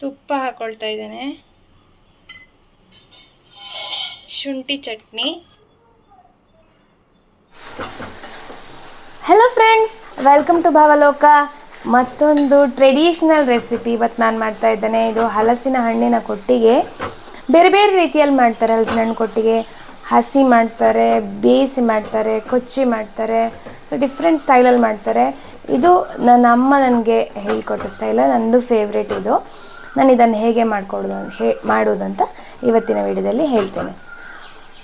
ತುಪ್ಪ ಹಾಕೊಳ್ತಾ ಇದ್ದೇನೆ. ಶುಂಠಿ chutney. Hello friends welcome to Bhavaloka ಮತ್ತೊಂದು ಟ್ರೆಡಿಷನಲ್ ರೆಸಿಪಿ ಇವತ್ತು ನಾನು ಮಾಡ್ತಾ ಇದ್ದೇನೆ. ಇದು ಹಲಸಿನ ಹಣ್ಣಿನ ಕೊಟ್ಟಿಗೆ. ಬೇರೆ ಬೇರೆ ರೀತಿಯಲ್ಲಿ ಮಾಡ್ತಾರೆ ಹಲಸಿನ ಹಣ್ಣು ಕೊಟ್ಟಿಗೆ. ಹಸಿ ಮಾಡ್ತಾರೆ, ಬೇಯಿಸಿ ಮಾಡ್ತಾರೆ, ಕೊಚ್ಚಿ ಮಾಡ್ತಾರೆ. ಸೊ ಡಿಫ್ರೆಂಟ್ ಸ್ಟೈಲಲ್ಲಿ ಮಾಡ್ತಾರೆ. ಇದು ನನ್ನ ಅಮ್ಮ ನನಗೆ ಹೇಳಿಕೊಟ್ಟ ಸ್ಟೈಲ ನಂದು ಫೇವ್ರೇಟ್ ಇದು. ನಾನು ಇದನ್ನು ಹೇಗೆ ಮಾಡ್ಕೊಡೋದು ಹೇ ಮಾಡೋದು ಅಂತ ಇವತ್ತಿನ ವಿಡಿಯೋದಲ್ಲಿ ಹೇಳ್ತೇನೆ.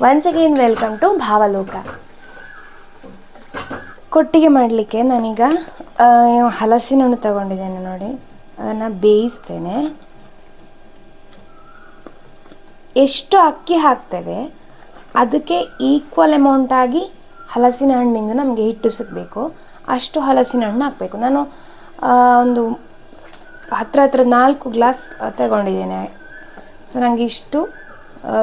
Once again welcome to Bhavaloka. ಕೊಟ್ಟಿಗೆ ಮಾಡಲಿಕ್ಕೆ ನಾನೀಗ ಹಲಸಿನ ಹಣ್ಣು ತಗೊಂಡಿದ್ದೇನೆ ನೋಡಿ. ಅದನ್ನು ಬೇಯಿಸ್ತೇನೆ. ಎಷ್ಟು ಅಕ್ಕಿ ಹಾಕ್ತೇವೆ, ಅದಕ್ಕೆ ಈಕ್ವಲ್ ಅಮೌಂಟಾಗಿ ಹಲಸಿನ ಹಣ್ಣಿಂದ ನಮಗೆ ಹಿಟ್ಟು ಸಿಗಬೇಕು ಅಷ್ಟು ಹಲಸಿನ ಹಣ್ಣು ಹಾಕಬೇಕು. ನಾನು ಒಂದು ಹತ್ರ ಹತ್ರ ನಾಲ್ಕು ಗ್ಲಾಸ್ ತಗೊಂಡಿದ್ದೇನೆ. ಸೊ ನನಗೆ ಇಷ್ಟು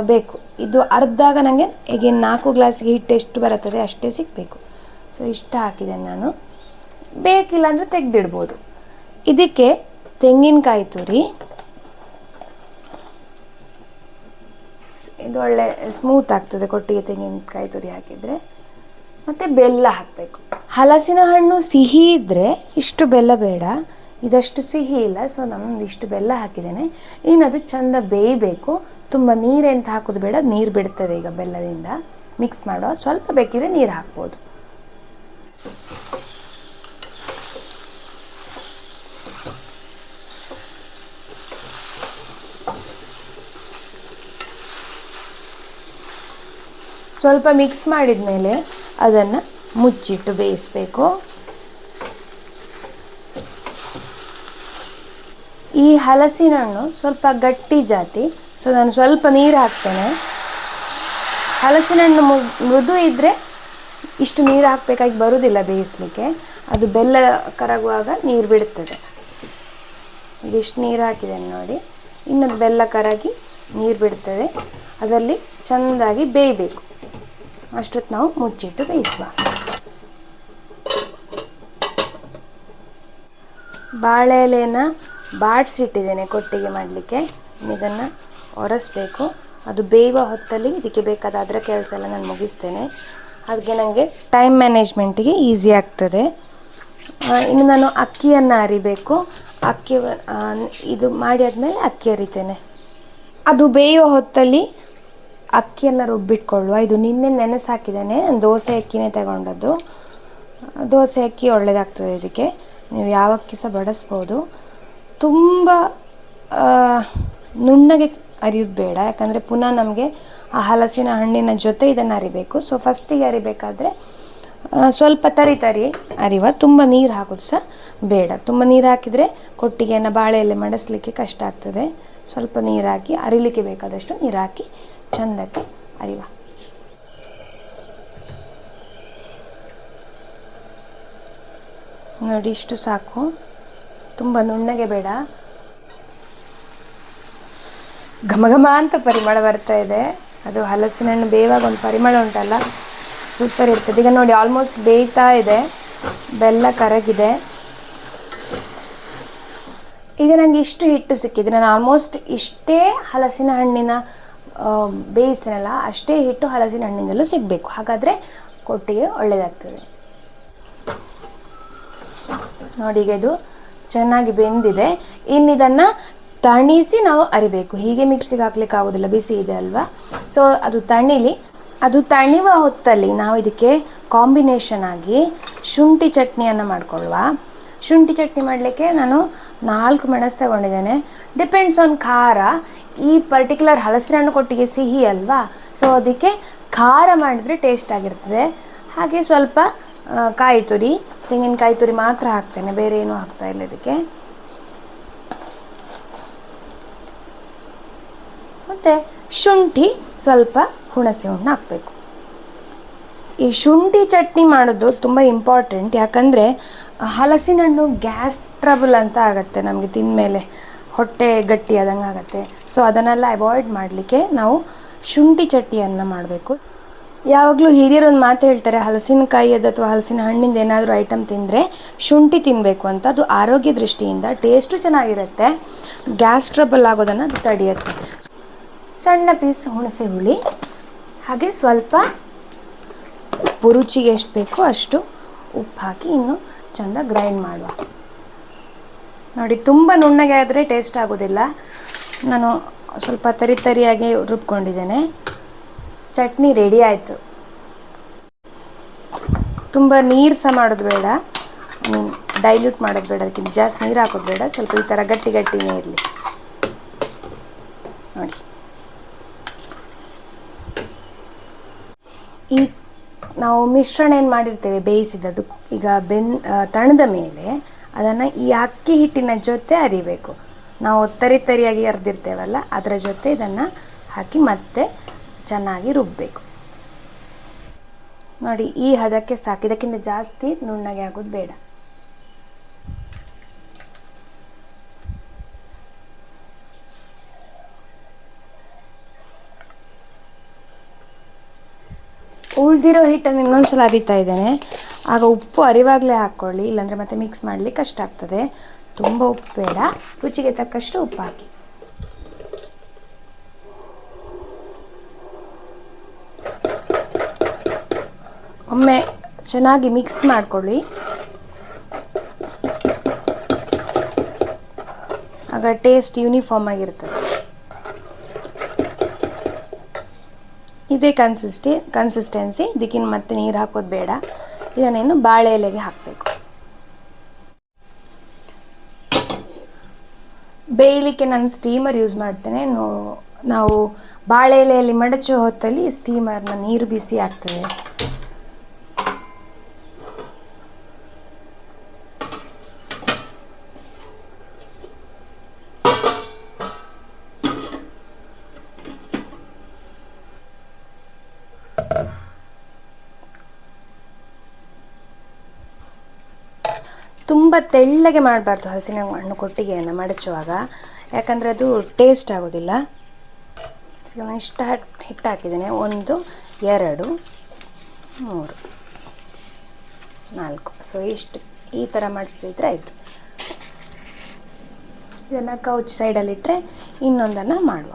ಬೇಕು. ಇದು ಅರ್ಧಾಗ ನನಗೆ ಈಗ ನಾಲ್ಕು ಗ್ಲಾಸಿಗೆ ಹಿಟ್ಟು ಎಷ್ಟು ಬರುತ್ತದೆ ಅಷ್ಟೇ ಸಿಗಬೇಕು. ಸೊ, ಇಷ್ಟು ಹಾಕಿದ್ದೇನೆ ನಾನು. ಬೇಕಿಲ್ಲ ಅಂದರೆ ತೆಗೆದಿಡ್ಬೋದು. ಇದಕ್ಕೆ ತೆಂಗಿನಕಾಯಿ ತುರಿ ಇದು ಒಳ್ಳೆ ಸ್ಮೂತ್ ಆಗ್ತದೆ ಕೊಟ್ಟಿಗೆ ತೆಂಗಿನಕಾಯಿ ತುರಿ ಹಾಕಿದರೆ. ಮತ್ತು ಬೆಲ್ಲ ಹಾಕಬೇಕು. ಹಲಸಿನ ಹಣ್ಣು ಸಿಹಿ ಇದ್ದರೆ ಇಷ್ಟು ಬೆಲ್ಲ ಬೇಡ. ಇದಷ್ಟು ಸಿಹಿ ಇಲ್ಲ ಸೊ ನಮ್ದು ಇಷ್ಟು ಬೆಲ್ಲ ಹಾಕಿದ್ದೇನೆ. ಇನ್ನು ಅದು ಚಂದ ಬೇಯಬೇಕು. ತುಂಬ ನೀರೆಂತ ಹಾಕೋದು ಬೇಡ, ನೀರು ಬಿಡ್ತದೆ ಈಗ ಬೆಲ್ಲದಿಂದ. ಮಿಕ್ಸ್ ಮಾಡುವ, ಸ್ವಲ್ಪ ಬೇಕಿದ್ರೆ ನೀರು ಹಾಕ್ಬೋದು. ಸ್ವಲ್ಪ ಮಿಕ್ಸ್ ಮಾಡಿದ ಮೇಲೆ ಅದನ್ನು ಮುಚ್ಚಿಟ್ಟು ಬೇಯಿಸಬೇಕು. ಈ ಹಲಸಿನ ಹಣ್ಣು ಸ್ವಲ್ಪ ಗಟ್ಟಿ ಜಾತಿ. ಸೊ ನಾನು ಸ್ವಲ್ಪ ನೀರು ಹಾಕ್ತೇನೆ. ಹಲಸಿನ ಹಣ್ಣು ಮೃದು ಇದ್ದರೆ ಇಷ್ಟು ನೀರು ಹಾಕಬೇಕಾಗಿ ಬರುವುದಿಲ್ಲ ಬೇಯಿಸಲಿಕ್ಕೆ. ಅದು ಬೆಲ್ಲ ಕರಗುವಾಗ ನೀರು ಬಿಡುತ್ತದೆ ಇದಿಷ್ಟು ನೀರು ಹಾಕಿದ್ದೇನೆ ನೋಡಿ. ಇನ್ನೊಂದು ಬೆಲ್ಲ ಕರಗಿ ನೀರು ಬಿಡ್ತದೆ. ಅದರಲ್ಲಿ ಚೆಂದಾಗಿ ಬೇಯಬೇಕು. ಅಷ್ಟೊತ್ತು ನಾವು ಮುಚ್ಚಿಟ್ಟು ಬೇಯಿಸುವ. ಬಾಳೆ ಎಲೆನ ಬಾಡಿಸಿಟ್ಟಿದ್ದೇನೆ ಕೊಟ್ಟಿಗೆ ಮಾಡಲಿಕ್ಕೆ. ಇದನ್ನು ಒರೆಸ್ಬೇಕು. ಅದು ಬೇಯುವ ಹೊತ್ತಲ್ಲಿ ಇದಕ್ಕೆ ಬೇಕಾದ ಅದರ ಕೆಲಸ ಎಲ್ಲ ನಾನು ಮುಗಿಸ್ತೇನೆ. ಅದಕ್ಕೆ ನನಗೆ ಟೈಮ್ ಮ್ಯಾನೇಜ್ಮೆಂಟಿಗೆ ಈಸಿ ಆಗ್ತದೆ. ಇನ್ನು ನಾನು ಅಕ್ಕಿಯನ್ನು ಅರಿಬೇಕು. ಅಕ್ಕಿ ಇದು ಮಾಡಿ ಆದಮೇಲೆ ಅಕ್ಕಿ ಅರಿತೇನೆ. ಅದು ಬೇಯುವ ಹೊತ್ತಲ್ಲಿ ಅಕ್ಕಿಯನ್ನು ರುಬ್ಬಿಟ್ಕೊಳ್ಳುವ. ಇದು ನಿನ್ನೆ ನೆನೆಸಿ ಹಾಕಿದ್ದೇನೆ ನಾನು ದೋಸೆ ಅಕ್ಕಿನೇ ತಗೊಂಡದ್ದು. ದೋಸೆ ಅಕ್ಕಿ ಒಳ್ಳೆಯದಾಗ್ತದೆ ಇದಕ್ಕೆ. ನೀವು ಯಾವ ಅಕ್ಕಿ ಸಹ ಬಡಿಸ್ಬೋದು. ತುಂಬ ನುಣ್ಣಗೆ ಅರಿಯೋದು ಬೇಡ. ಯಾಕಂದರೆ ಪುನಃ ನಮಗೆ ಆ ಹಲಸಿನ ಹಣ್ಣಿನ ಜೊತೆ ಇದನ್ನು ಅರಿಬೇಕು. ಸೊ ಫಸ್ಟಿಗೆ ಅರಿಬೇಕಾದ್ರೆ ಸ್ವಲ್ಪ ತರಿ ತರಿ ಅರಿವ ತುಂಬ ನೀರು ಹಾಕೋದು ಸಹ ಬೇಡ. ತುಂಬ ನೀರು ಹಾಕಿದರೆ ಕೊಟ್ಟಿಗೆಯನ್ನು ಬಾಳೆ ಎಲೆ ಮಡಿಸ್ಲಿಕ್ಕೆ ಕಷ್ಟ ಆಗ್ತದೆ. ಸ್ವಲ್ಪ ನೀರು ಹಾಕಿ, ಅರಿಲಿಕ್ಕೆ ಬೇಕಾದಷ್ಟು ನೀರು ಹಾಕಿ ಚಂದಕ್ಕೆ ಅರಿವ ನೋಡಿ, ಇಷ್ಟು ಸಾಕು. ತುಂಬ ನುಣ್ಣಗೆ ಬೇಡ. ಘಮಘಮ ಘಮ ಅಂತ ಪರಿಮಳ ಬರ್ತಾ ಇದೆ. ಅದು ಹಲಸಿನ ಹಣ್ಣು ಬೇವಾಗ ಒಂದು ಪರಿಮಳ ಉಂಟಲ್ಲ ಸೂಪರ್ ಇರ್ತದೆ. ಈಗ ನೋಡಿ ಆಲ್ಮೋಸ್ಟ್ ಬೇಯ್ತಾ ಇದೆ. ಬೆಲ್ಲ ಕರಗಿದೆ. ಈಗ ನನಗೆ ಇಷ್ಟು ಹಿಟ್ಟು ಸಿಕ್ಕಿದೆ ನಾನು ಆಲ್ಮೋಸ್ಟ್ ಇಷ್ಟೇ ಹಲಸಿನ ಹಣ್ಣಿನ ಬೇಯಿಸ್ತೇನಲ್ಲ, ಅಷ್ಟೇ ಹಿಟ್ಟು ಹಲಸಿನ ಹಣ್ಣಿನಲ್ಲೂ ಸಿಗಬೇಕು. ಹಾಗಾದರೆ ಕೊಟ್ಟಿಗೆ ಒಳ್ಳೆಯದಾಗ್ತದೆ ನೋಡಿ ಇದು ಚೆನ್ನಾಗಿ ಬೆಂದಿದೆ. ಇನ್ನಿದನ್ನು ತಣಿಸಿ ನಾವು ಅರಿಬೇಕು. ಹೀಗೆ ಮಿಕ್ಸಿಗೆ ಹಾಕ್ಲಿಕ್ಕೆ ಆಗೋದಿಲ್ಲ, ಬಿಸಿ ಇದೆ ಅಲ್ವಾ? ಸೊ ಅದು ತಣಿಲಿ. ಅದು ತಣಿವ ಹೊತ್ತಲ್ಲಿ ನಾವು ಇದಕ್ಕೆ ಕಾಂಬಿನೇಷನ್ ಆಗಿ ಶುಂಠಿ ಚಟ್ನಿಯನ್ನು ಮಾಡ್ಕೊಳ್ಳುವ ಶುಂಠಿ ಚಟ್ನಿ ಮಾಡಲಿಕ್ಕೆ ನಾನು ನಾಲ್ಕು ಮೆಣಸು ತಗೊಂಡಿದ್ದೇನೆ. ಡಿಪೆಂಡ್ಸ್ ಆನ್ ಖಾರ. ಈ ಪರ್ಟಿಕ್ಯುಲರ್ ಹಲಸಿನ ಹಣ್ಣು ಕೊಟ್ಟಿಗೆ ಸಿಹಿ ಅಲ್ವಾ? ಸೊ ಅದಕ್ಕೆ ಖಾರ ಮಾಡಿದರೆ ಟೇಸ್ಟ್ ಆಗಿರ್ತದೆ. ಹಾಗೆ ಸ್ವಲ್ಪ ಕಾಯಿ ತುರಿ ತೆಂಗಿನಕಾಯಿ ತುರಿ ಮಾತ್ರ ಹಾಕ್ತೇನೆ, ಬೇರೆ ಏನೂ ಹಾಕ್ತಾ ಇಲ್ಲ ಇದಕ್ಕೆ. ಮತ್ತು ಶುಂಠಿ ಸ್ವಲ್ಪ ಹುಣಸೆ ಹಣ್ಣು ಹಾಕಬೇಕು. ಈ ಶುಂಠಿ ಚಟ್ನಿ ಮಾಡೋದು ತುಂಬ ಇಂಪಾರ್ಟೆಂಟ್ ಯಾಕಂದರೆ ಹಲಸಿನ ಹಣ್ಣು ಗ್ಯಾಸ್ ಟ್ರಬಲ್ ಅಂತ ಆಗುತ್ತೆ ನಮಗೆ ತಿಂದಮೇಲೆ ಹೊಟ್ಟೆ ಗಟ್ಟಿ ಆದಂಗೆ ಆಗುತ್ತೆ. ಸೊ ಅದನ್ನೆಲ್ಲ ಅವಾಯ್ಡ್ ಮಾಡಲಿಕ್ಕೆ ನಾವು ಶುಂಠಿ ಚಟ್ನಿಯನ್ನು ಮಾಡಬೇಕು. ಯಾವಾಗಲೂ ಹಿರಿಯರು ಒಂದು ಮಾತು ಹೇಳ್ತಾರೆ ಹಲಸಿನಕಾಯಿಯದು ಅಥವಾ ಹಲಸಿನ ಹಣ್ಣಿಂದ ಏನಾದರೂ ಐಟಮ್ ತಿಂದರೆ ಶುಂಠಿ ತಿನ್ನಬೇಕು ಅಂತ. ಅದು ಆರೋಗ್ಯ ದೃಷ್ಟಿಯಿಂದ ಟೇಸ್ಟು ಚೆನ್ನಾಗಿರುತ್ತೆ. ಗ್ಯಾಸ್ ಟ್ರಬಲ್ ಆಗೋದನ್ನು ಅದು ತಡೆಯುತ್ತೆ. ಸಣ್ಣ ಪೀಸ್ ಹುಣಸೆ ಹುಳಿ, ಹಾಗೆ ಸ್ವಲ್ಪ ಉಪ್ಪು. ರುಚಿಗೆ ಎಷ್ಟು ಬೇಕೋ ಅಷ್ಟು ಉಪ್ಪು ಹಾಕಿ ಇನ್ನು ಚೆಂದ ಗ್ರೈಂಡ್ ಮಾಡುವ. ನೋಡಿ, ತುಂಬ ನುಣ್ಣಗೆ ಆದರೆ ಟೇಸ್ಟ್ ಆಗೋದಿಲ್ಲ. ನಾನು ಸ್ವಲ್ಪ ತರಿ ತರಿಯಾಗಿ ರುಬ್ಕೊಂಡಿದ್ದೇನೆ. ಚಟ್ನಿ ರೆಡಿ ಆಯಿತು. ತುಂಬ ನೀರು ಸಹ ಮಾಡೋದು ಬೇಡ. ಮೀನ್ ಡೈಲ್ಯೂಟ್ ಮಾಡೋದು ಬೇಡ, ಅದಕ್ಕಿಂತ ಜಾಸ್ತಿ ನೀರು ಹಾಕೋದು ಬೇಡ. ಸ್ವಲ್ಪ ಈ ಥರ ಗಟ್ಟಿ ಗಟ್ಟಿನೇ ಇರಲಿ. ನೋಡಿ. ಈ ನಾವು ಮಿಶ್ರಣ ಏನು ಮಾಡಿರ್ತೇವೆ? ಬೇಯಿಸಿದ್ದು ಈಗ ಬೆನ್ ತಣದ ಮೇಲೆ ಅದನ್ನು ಈ ಅಕ್ಕಿ ಹಿಟ್ಟಿನ ಜೊತೆ ಅರಿಬೇಕು. ನಾವು ತರಿ ತರಿಯಾಗಿ ಅರ್ದಿರ್ತೇವಲ್ಲ, ಅದರ ಜೊತೆ ಇದನ್ನು ಹಾಕಿ ಮತ್ತೆ ಚೆನ್ನಾಗಿ ರುಬ್ಬಬೇಕು ನೋಡಿ, ಈ ಹದಕ್ಕೆ ಸಾಕು. ಇದಕ್ಕಿಂತ ಜಾಸ್ತಿ ನುಣ್ಣಗೆ ಆಗೋದು ಬೇಡ. ಉಳ್ದಿರೋ ಹಿಟ್ಟನ್ನು ಇನ್ನೊಂದ್ಸಲ ಅರಿತಾ ಇದ್ದೇನೆ. ಆಗ ಉಪ್ಪು ಅರಿವಾಗಲೇ ಹಾಕ್ಕೊಳ್ಳಿ ಇಲ್ಲಾಂದರೆ ಮತ್ತೆ ಮಿಕ್ಸ್ ಮಾಡಲಿಕ್ಕೆ ಕಷ್ಟ ಆಗ್ತದೆ. ತುಂಬ ಉಪ್ಪು ಬೇಡ. ರುಚಿಗೆ ತಕ್ಕಷ್ಟು ಉಪ್ಪು ಹಾಕಿ. ಒಮ್ಮೆ ಚೆನ್ನಾಗಿ ಮಿಕ್ಸ್ ಮಾಡ್ಕೊಳ್ಳಿ. ಆಗ ಟೇಸ್ಟ್ ಯೂನಿಫಾರ್ಮ್ ಆಗಿರ್ತದೆ ಇದೇ ಕನ್ಸಿಸ್ಟಿ ಕನ್ಸಿಸ್ಟೆನ್ಸಿ ಇದಕ್ಕಿನ್ನು ಮತ್ತೆ ನೀರು ಹಾಕೋದು ಬೇಡ. ಇದನ್ನೇನು ಬಾಳೆ ಎಲೆಗೆ ಹಾಕಬೇಕು. ಬೇಯಲಿಕ್ಕೆ ನಾನು ಸ್ಟೀಮರ್ ಯೂಸ್ ಮಾಡ್ತೇನೆ. ನಾವು ಬಾಳೆ ಎಲೆಯಲ್ಲಿ ಮಡಚೋ ಹೊತ್ತಲ್ಲಿ ಸ್ಟೀಮರ್ನ ನೀರು ಬಿಸಿ ಆಗ್ತದೆ. ತುಂಬ ತೆಳ್ಳಗೆ ಮಾಡಬಾರ್ದು ಹಸಿನ ಹಣ್ಣು ಕೊಟ್ಟಿಗೆಯನ್ನು ಮಡಚುವಾಗ. ಯಾಕಂದರೆ ಅದು ಟೇಸ್ಟ್ ಆಗೋದಿಲ್ಲ. ನಾನು ಇಷ್ಟು ಹಟ್ ಹಿಟ್ಟು ಹಾಕಿದ್ದೇನೆ. ಒಂದು, ಎರಡು, ಮೂರು, ನಾಲ್ಕು. ಸೊ ಇಷ್ಟು, ಈ ಥರ ಮಡಿಸಿದ್ರೆ ಆಯಿತು. ಇದನ್ನು ಕೌಚ್ ಸೈಡಲ್ಲಿಟ್ಟರೆ ಇನ್ನೊಂದನ್ನು ಮಾಡುವ.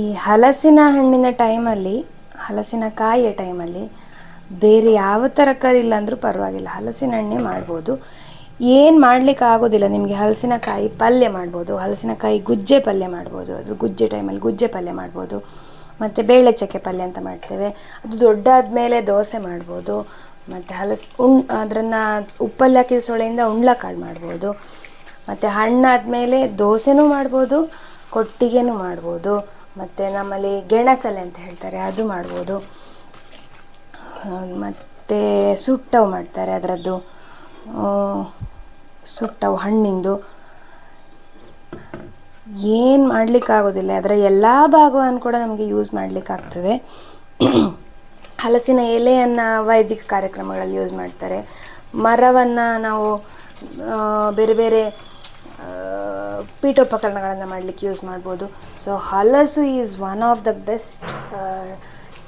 ಈ ಹಲಸಿನ ಹಣ್ಣಿನ ಟೈಮಲ್ಲಿ ಹಲಸಿನಕಾಯಿಯ ಟೈಮಲ್ಲಿ ಬೇರೆ ಯಾವ ತರಕಾರಿ ಇಲ್ಲ ಅಂದರೂ ಪರವಾಗಿಲ್ಲ. ಹಲಸಿನ ಹಣ್ಣೆ ಮಾಡ್ಬೋದು. ಏನು ಮಾಡ್ಲಿಕ್ಕೆ ಆಗೋದಿಲ್ಲ. ನಿಮಗೆ ಹಲಸಿನಕಾಯಿ ಪಲ್ಯ ಮಾಡ್ಬೋದು ಹಲಸಿನಕಾಯಿ ಗುಜ್ಜೆ ಪಲ್ಯ ಮಾಡ್ಬೋದು, ಅದು ಗುಜ್ಜೆ ಟೈಮಲ್ಲಿ ಗುಜ್ಜೆ ಪಲ್ಯ ಮಾಡ್ಬೋದು, ಮತ್ತು ಬೇಳೆ ಚಕ್ಕೆ ಪಲ್ಯ ಅಂತ ಮಾಡ್ತೇವೆ. ಅದು ದೊಡ್ಡಾದ ಮೇಲೆ ದೋಸೆ ಮಾಡ್ಬೋದು, ಮತ್ತು ಹಲಸು, ಉಣ್ ಅದನ್ನು ಉಪ್ಪಲ್ಲಿ ಹಾಕಿದ ಸೊಳೆಯಿಂದ ಉಂಡ್ಲಕಾಳು ಮಾಡ್ಬೋದು, ಮತ್ತು ಹಣ್ಣಾದ ಮೇಲೆ ದೋಸೆನೂ ಮಾಡ್ಬೋದು, ಕೊಟ್ಟಿಗೆನೂ ಮಾಡ್ಬೋದು. ಮತ್ತು ನಮ್ಮಲ್ಲಿ ಗೆಣಸಲೆ ಅಂತ ಹೇಳ್ತಾರೆ, ಅದು ಮಾಡ್ಬೋದು. ಮತ್ತು ಸುಟ್ಟವು ಮಾಡ್ತಾರೆ ಅದರದ್ದು. ಸುಟ್ಟವು ಹಣ್ಣಿಂದು. ಏನು ಮಾಡಲಿಕ್ಕಾಗೋದಿಲ್ಲ, ಅದರ ಎಲ್ಲ ಭಾಗವನ್ನು ಕೂಡ ನಮಗೆ ಯೂಸ್ ಮಾಡಲಿಕ್ಕಾಗ್ತದೆ. ಹಲಸಿನ ಎಲೆಯನ್ನು ವೈದಿಕ ಕಾರ್ಯಕ್ರಮಗಳಲ್ಲಿ ಯೂಸ್ ಮಾಡ್ತಾರೆ. ಮರವನ್ನು ನಾವು ಬೇರೆ ಬೇರೆ ಪೀಠೋಪಕರಣಗಳನ್ನು ಮಾಡಲಿಕ್ಕೆ ಯೂಸ್ ಮಾಡ್ಬೋದು. So halasu is one of the best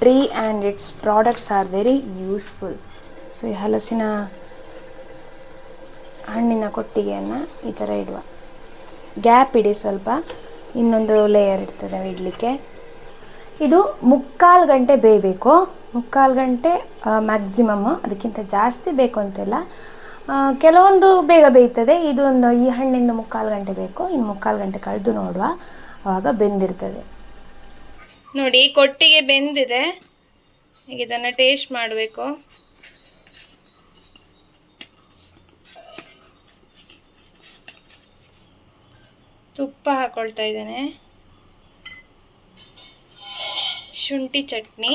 tree and its products are very useful so ಈ ಹಲಸಿನ ಹಣ್ಣಿನ ಕೊಟ್ಟಿಗೆಯನ್ನು ಈ ಥರ ಇಡುವ. ಗ್ಯಾಪ್ ಇಡಿ ಸ್ವಲ್ಪ. ಇನ್ನೊಂದು ಲೇಯರ್ ಇರ್ತದೆ ಇಡಲಿಕ್ಕೆ. ಇದು ಮುಕ್ಕಾಲು ಗಂಟೆ ಬೇಯಬೇಕು. ಮುಕ್ಕಾಲು ಗಂಟೆ ಮ್ಯಾಕ್ಸಿಮಮ್ ಅದಕ್ಕಿಂತ ಜಾಸ್ತಿ ಬೇಕು ಅಂತಿಲ್ಲ. ಕೆಲವೊಂದು ಬೇಗ ಬೇಯ್ತದೆ. ಇದು ಒಂದು ಈ ಹಣ್ಣಿಂದ ಮುಕ್ಕಾಲು ಗಂಟೆ ಬೇಕು. ಇನ್ನು ಮುಕ್ಕಾಲು ಗಂಟೆ ಕಳೆದು ನೋಡುವ. ಆವಾಗ ಬೆಂದಿರ್ತದೆ. ನೋಡಿ ಕೊಟ್ಟಿಗೆ ಬೆಂದಿದೆ. ಈಗ ಇದನ್ನು ಟೇಸ್ಟ್ ಮಾಡಬೇಕು. ತುಪ್ಪ ಹಾಕೊಳ್ತಾ ಇದ್ದೇನೆ. ಶುಂಠಿ ಚಟ್ನಿ.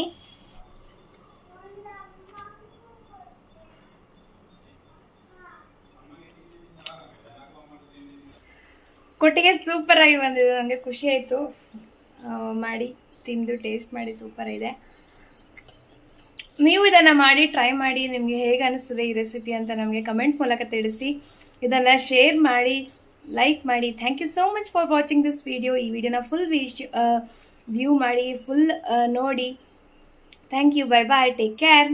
ಕೊಟ್ಟಿಗೆ ಸೂಪರ್ ಆಗಿ ಬಂದಿದೆ ನನಗೆ ಖುಷಿ ಆಯಿತು. ಮಾಡಿ, ತಿಂದು ಟೇಸ್ಟ್ ಮಾಡಿ ಸೂಪರ್ ಇದೆ. ನೀವು ಇದನ್ನು ಮಾಡಿ ಟ್ರೈ ಮಾಡಿ, ನಿಮಗೆ ಹೇಗೆ ಅನಿಸ್ತದೆ ಈ ರೆಸಿಪಿ ಅಂತ ನಮಗೆ ಕಮೆಂಟ್ ಮೂಲಕ ತಿಳಿಸಿ. ಇದನ್ನು ಶೇರ್ ಮಾಡಿ ಲೈಕ್ ಮಾಡಿ. Thank you so much for watching this video ಈ ವಿಡಿಯೋನ ಫುಲ್ ವೀಶ್ ವ್ಯೂ ಮಾಡಿ ಫುಲ್ ನೋಡಿ. Thank you bye bye take care